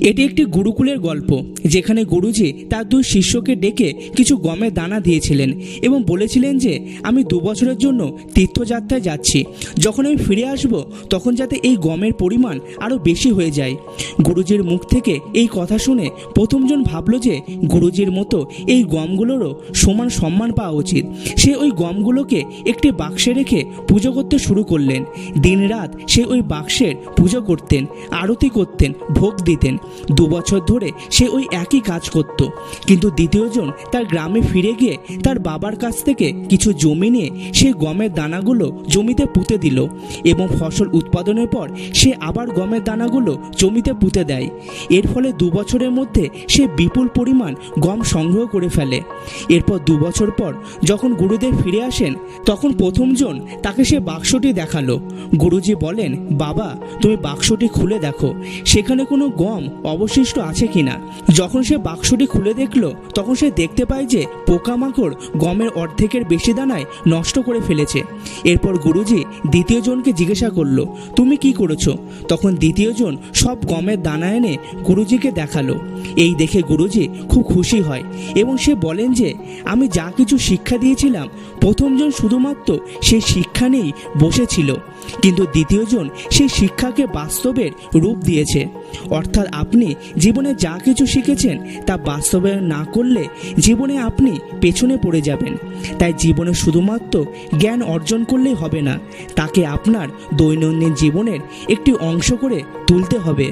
এটি একটি গুরুকুলের গল্প, যেখানে গুরুজি তার দুই শিষ্যকে ডেকে কিছু গমের দানা দিয়েছিলেন এবং বলেছিলেন যে, আমি দু বছরের জন্য তীর্থযাত্রায় যাচ্ছি। যখন আমি ফিরে আসব, তখন যাতে এই গমের পরিমাণ আরও বেশি হয়ে যায়। গুরুজির মুখ থেকে এই কথা শুনে প্রথমজন ভাবলো যে, গুরুজির মতো এই গমগুলোরও সমান সম্মান পাওয়া উচিত। সে ওই গমগুলোকে একটি বাক্সে রেখে পুজো করতে শুরু করলেন। দিনরাত সে ওই বাক্সের পুজো করতেন, আরতি করতেন, ভোগ দিতেন। দু বছর ধরে সে ওই একই কাজ করত। কিন্তু দ্বিতীয়জন তার গ্রামে ফিরে গিয়ে তার বাবার কাছ থেকে কিছু জমি নিয়ে সে গমের দানাগুলো জমিতে পুঁতে দিল এবং ফসল উৎপাদনের পর সে আবার গমের দানাগুলো জমিতে পুঁতে দেয়। এর ফলে দু বছরের মধ্যে সে বিপুল পরিমাণ গম সংগ্রহ করে ফেলে। এরপর দু বছর পর যখন গুরুদেব ফিরে আসেন, তখন প্রথমজন তাকে সে বাক্সটি দেখাল। গুরুজি বলেন, বাবা, তুমি বাক্সটি খুলে দেখো। সেখানে কোনো গম অবশিষ্ট আছে কিনা। যখন সে বাক্সটি খুলে দেখল, তখন সে দেখতে পায় যে পোকামাকড় গমের অর্ধেকের বেশি দানায় নষ্ট করে ফেলেছে। এরপর গুরুজি দ্বিতীয়জনকে জিজ্ঞাসা করল, তুমি কি করেছ? তখন দ্বিতীয়জন সব গমের দানা এনে গুরুজিকে দেখাল। এই দেখে গুরুজি খুব খুশি হয় এবং সে বলেন যে, আমি যা কিছু শিক্ষা দিয়েছিলাম, প্রথমজন শুধুমাত্র সেই শিক্ষা নিয়েই বসেছিল। কিন্তু দ্বিতীয়জন সেই শিক্ষাকে বাস্তবের রূপ দিয়েছে। অর্থাৎ আপনি জীবনে যা কিছু শিখেছেন তা বাস্তবায়ন না করলে জীবনে আপনি পেছনে পড়ে যাবেন। তাই জীবনে শুধুমাত্র জ্ঞান অর্জন করলেই হবে না, তাকে আপনার দৈনন্দিন জীবনের একটি অংশ করে তুলতে হবে।